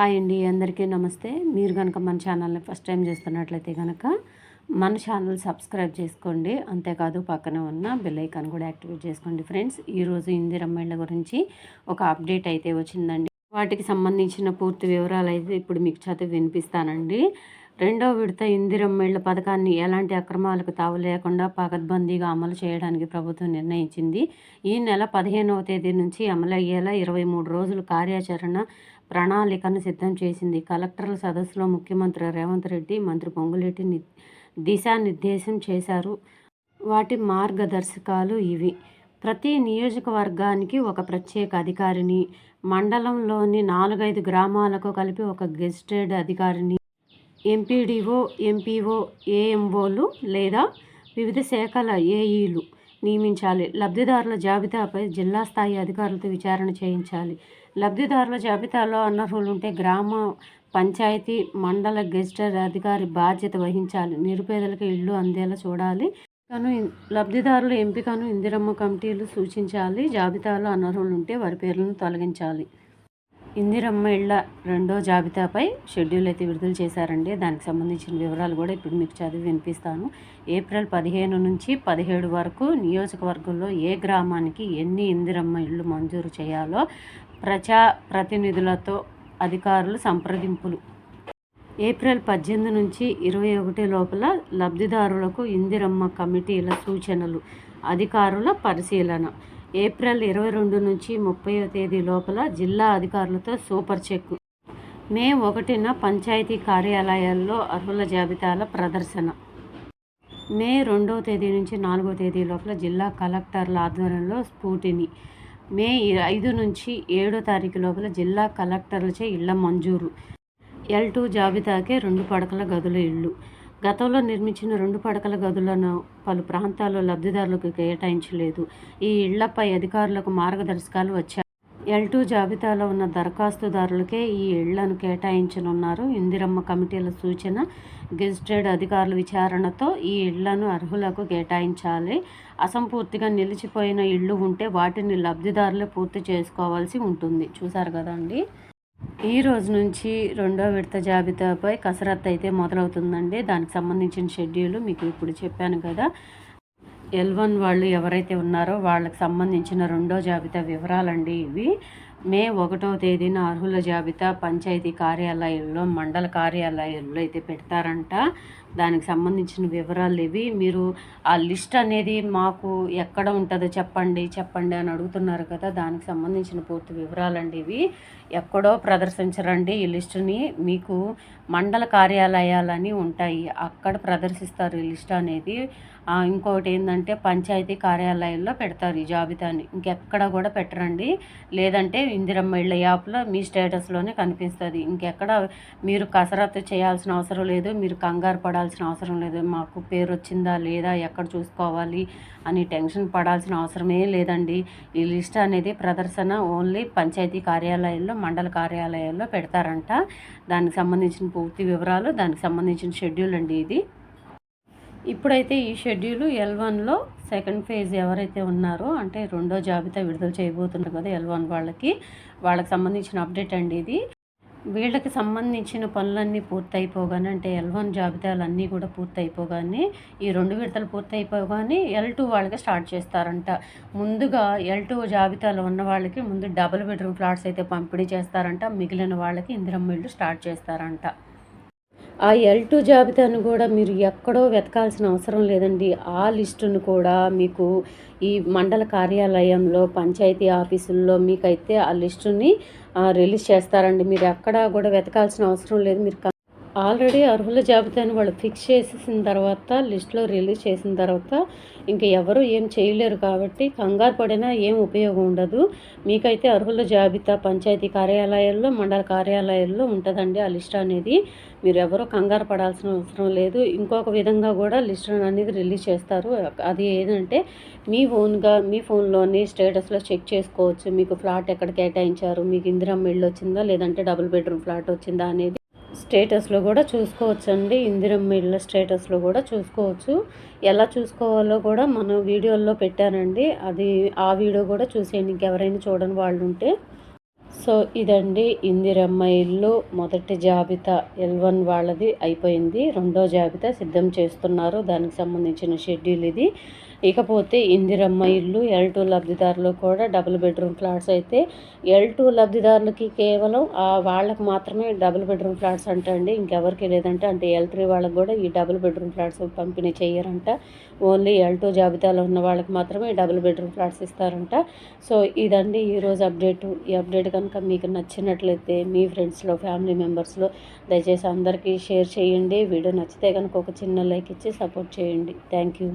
Hi అండి అందరికీ నమస్తే. మీరు కనుక మన ఛానల్ని ఫస్ట్ టైం చేస్తున్నట్లయితే కనుక మన ఛానల్ సబ్స్క్రైబ్ చేసుకోండి. అంతేకాదు పక్కన ఉన్న బెల్ ఐకాన్ కూడా యాక్టివేట్ చేసుకోండి ఫ్రెండ్స్. ఈరోజు ఇందిరమ్మ ఇళ్ళ గురించి ఒక అప్డేట్ అయితే వచ్చిందండి. వాటికి సంబంధించిన పూర్తి వివరాలు అయితే ఇప్పుడు మీకు చదివి వినిపిస్తానండి. రెండో విడత ఇందిరమ్మ ఇళ్ళ పథకాన్ని ఎలాంటి అక్రమాలకు తావు లేకుండా పకడ్బందీగా అమలు చేయడానికి ప్రభుత్వం నిర్ణయించింది. ఈ నెల పదిహేనవ తేదీ నుంచి అమలయ్యేలా ఇరవై మూడు రోజులు కార్యాచరణ ప్రణాళికను సిద్ధం చేసింది. కలెక్టర్ల సదస్సులో ముఖ్యమంత్రి రేవంత్ రెడ్డి మంత్రి పొంగులేటి దిశానిర్దేశం చేశారు. వాటి మార్గదర్శకాలు ఇవి. ప్రతి నియోజకవర్గానికి ఒక ప్రత్యేక అధికారిని మండలంలోని నాలుగైదు గ్రామాలకు కలిపి ఒక గెస్టెడ్ అధికారిని ఎంపీడీఓ ఎంపీఓ ఏఎంఓలు లేదా వివిధ శాఖల ఏఈలు నియమించాలి. లబ్ధిదారుల జాబితాపై జిల్లా స్థాయి అధికారులతో విచారణ చేయించాలి. లబ్ధిదారుల జాబితాలో అనర్హులు ఉంటే గ్రామ పంచాయతీ మండల గెస్టర్ అధికారి బాధ్యత వహించాలి. నిరుపేదలకు ఇల్లు అందేలా చూడాలి. కను లబ్ధిదారుల ఎంపికను ఇందిరమ్మ కమిటీలు సూచించాలి. జాబితాలో అనర్హులు ఉంటే వారి పేర్లను తొలగించాలి. ఇందిరమ్మ ఇళ్ళ రెండో జాబితాపై షెడ్యూల్ అయితే విడుదల చేశారండి. దానికి సంబంధించిన వివరాలు కూడా ఇప్పుడు మీకు చదివి వినిపిస్తాను. ఏప్రిల్ పదిహేను నుంచి పదిహేడు వరకు నియోజకవర్గంలో ఏ గ్రామానికి ఎన్ని ఇందిరమ్మ ఇళ్ళు మంజూరు చేయాలో ప్రజా ప్రతినిధులతో అధికారులు సంప్రదింపులు. ఏప్రిల్ పద్దెనిమిది నుంచి ఇరవై ఒకటి లోపల లబ్ధిదారులకు ఇందిరమ్మ కమిటీల సూచనలు అధికారుల పరిశీలన ఏప్రిల్ ఇరవై రెండు నుంచి ముప్పైవ తేదీ లోపల జిల్లా అధికారులతో సూపర్ చెక్. మే ఒకటిన పంచాయతీ కార్యాలయాల్లో అర్హుల జాబితాల ప్రదర్శన. మే రెండవ తేదీ నుంచి నాలుగో తేదీ లోపల జిల్లా కలెక్టర్ల ఆధ్వర్యంలో స్ఫూటిని. మే ఐదు నుంచి ఏడో తారీఖు లోపల జిల్లా కలెక్టర్లచే ఇళ్ళ మంజూరు. ఎల్ టూ జాబితాకే రెండు పడకల గదుల ఇళ్ళు. గతంలో నిర్మించిన రెండు పడకల గదులను పలు ప్రాంతాల్లో లబ్ధిదారులకు కేటాయించలేదు. ఈ ఇళ్ళపై అధికారులకు మార్గదర్శకాలు వచ్చాయి. ఎల్ టూ జాబితాలో ఉన్న దరఖాస్తుదారులకే ఈ ఇళ్ళను కేటాయించనున్నారు. ఇందిరమ్మ కమిటీల సూచన గెజిటెడ్ అధికారుల విచారణతో ఈ ఇళ్ళను అర్హులకు కేటాయించాలి. అసంపూర్తిగా నిలిచిపోయిన ఇళ్ళు ఉంటే వాటిని లబ్ధిదారులే పూర్తి చేసుకోవాల్సి ఉంటుంది. చూసారు కదండి ఈ రోజు నుంచి రెండో విడత జాబితాపై కసరత్తు అయితే మొదలవుతుందండి. దానికి సంబంధించిన షెడ్యూల్ మీకు ఇప్పుడు చెప్పాను కదా. ఎల్ వన్ వాళ్ళు ఎవరైతే ఉన్నారో వాళ్ళకి సంబంధించిన రెండో జాబితా వివరాలండి ఇవి. మే ఒకటో తేదీన అర్హుల జాబితా పంచాయతీ కార్యాలయంలో మండల కార్యాలయంలో అయితే పెడతారంట. దానికి సంబంధించిన వివరాలు ఇవి. మీరు ఆ లిస్ట్ అనేది మాకు ఎక్కడ ఉంటుందో చెప్పండి చెప్పండి అని అడుగుతున్నారు కదా. దానికి సంబంధించిన పూర్తి వివరాలండి ఇవి. ఎక్కడో ప్రదర్శించరండి ఈ లిస్టుని. మీకు మండల కార్యాలయాలని ఉంటాయి. అక్కడ ప్రదర్శిస్తారు ఈ లిస్ట్ అనేది. ఇంకొకటి ఏంటంటే పంచాయతీ కార్యాలయాల్లో పెడతారు ఈ జాబితాని. ఇంకెక్కడ కూడా పెట్టరండి. లేదంటే ఇందిరమ్మ ఇళ్ళ యాప్లో మీ స్టేటస్లోనే కనిపిస్తుంది. ఇంకెక్కడ మీరు కసరత్తు చేయాల్సిన అవసరం లేదు మీరు కంగారు పడాల్సిన అవసరం లేదు మాకు పేరు వచ్చిందా లేదా ఎక్కడ చూసుకోవాలి అని టెన్షన్ పడాల్సిన అవసరమే లేదండి. ఈ లిస్ట్ అనేది ప్రదర్శన ఓన్లీ పంచాయతీ కార్యాలయాల్లో మండల కార్యాలయాల్లో పెడతారంట. దానికి సంబంధించిన పూర్తి వివరాలు దానికి సంబంధించిన షెడ్యూల్ అండి ఇది. ఇప్పుడైతే ఈ షెడ్యూల్ ఎల్ వన్లో సెకండ్ ఫేజ్ ఎవరైతే ఉన్నారో అంటే రెండో జాబితా విడుదల చేయబోతున్నారు కదా ఎల్ వన్ వాళ్ళకి వాళ్ళకి సంబంధించిన అప్డేట్ అండి ఇది. వీళ్ళకి సంబంధించిన పనులన్నీ పూర్తయిపోగానే అంటే ఎల్ వన్ జాబితాలు అన్నీ కూడా పూర్తయిపోగానే ఈ రెండు విడతలు పూర్తయిపోగానే ఎల్ టూ వాళ్ళకి స్టార్ట్ చేస్తారంట. ముందుగా ఎల్ టూ జాబితాలో ఉన్న వాళ్ళకి ముందు డబుల్ బెడ్రూమ్ ఫ్లాట్స్ అయితే పంపిణీ చేస్తారంట. మిగిలిన వాళ్ళకి ఇందిరమ్మ ఇళ్ళు స్టార్ట్ చేస్తారంట. ఆ ఎల్ టూ జాబితాను కూడా మీరు ఎక్కడో వెతకాల్సిన అవసరం లేదండి. ఆ లిస్టును కూడా మీకు ఈ మండల కార్యాలయంలో పంచాయతీ ఆఫీసుల్లో మీకైతే ఆ లిస్టుని రిలీజ్ చేస్తారండి. మీరు ఎక్కడ కూడా వెతకాల్సిన అవసరం లేదు. మీరు ఆల్రెడీ అర్హుల జాబితాని వాళ్ళు ఫిక్స్ చేసేసిన తర్వాత లిస్ట్లో రిలీజ్ చేసిన తర్వాత ఇంకా ఎవరు ఏం చేయలేరు కాబట్టి కంగారు పడినా ఏం ఉపయోగం ఉండదు. మీకైతే అర్హుల జాబితా పంచాయతీ కార్యాలయాల్లో మండల కార్యాలయాల్లో ఉంటుందండి ఆ లిస్ట్ అనేది. మీరు ఎవరో కంగారు పడాల్సిన అవసరం లేదు. ఇంకొక విధంగా కూడా లిస్ట్ అనేది రిలీజ్ చేస్తారు. అది ఏంటంటే మీ ఓన్గా మీ ఫోన్లోని స్టేటస్లో చెక్ చేసుకోవచ్చు. మీకు ఫ్లాట్ ఎక్కడ కేటాయించారు? మీకు ఇందిరా ఇల్లు వచ్చిందా? లేదంటే డబుల్ బెడ్రూమ్ ఫ్లాట్ వచ్చిందా అనేది స్టేటస్లో కూడా చూసుకోవచ్చండి. ఇందిరమ్మ ఇళ్ళ స్టేటస్లో కూడా చూసుకోవచ్చు. ఎలా చూసుకోవాలో కూడా మనం వీడియోల్లో పెట్టానండి. అది ఆ వీడియో కూడా చూసేయండి. ఇంకెవరైనా చూడని వాళ్ళు ఉంటే సో ఇదండి ఇందిరమ్మ ఇల్లు. మొదటి జాబితా ఎల్ వన్ వాళ్ళది అయిపోయింది. రెండో జాబితా సిద్ధం చేస్తున్నారు. దానికి సంబంధించిన షెడ్యూల్ ఇది. ఇకపోతే ఇందిరమ్మ ఇల్లు ఎల్ టూ లబ్ధిదారులు కూడా డబుల్ బెడ్రూమ్ ఫ్లాట్స్ అయితే ఎల్ టూ లబ్ధిదారులకి కేవలం వాళ్ళకి మాత్రమే డబుల్ బెడ్రూమ్ ఫ్లాట్స్ అంటండి. ఇంకెవరికి లేదంటే అంటే ఎల్ త్రీ వాళ్ళకి కూడా ఈ డబుల్ బెడ్రూమ్ ఫ్లాట్స్ పంపిణీ చేయరంట ఓన్లీ ఎల్ టూ జాబితాలో ఉన్న వాళ్ళకి మాత్రమే డబుల్ బెడ్రూమ్ ఫ్లాట్స్ ఇస్తారంట. సో ఇదండి ఈరోజు అప్డేట్. ఈ అప్డేట్ కనుక మీకు నచ్చినట్లయితే మీ ఫ్రెండ్స్లో ఫ్యామిలీ మెంబర్స్లో దయచేసి అందరికీ షేర్ చేయండి. వీడియో నచ్చితే కనుక ఒక చిన్న లైక్ ఇచ్చి సపోర్ట్ చేయండి. Thank you.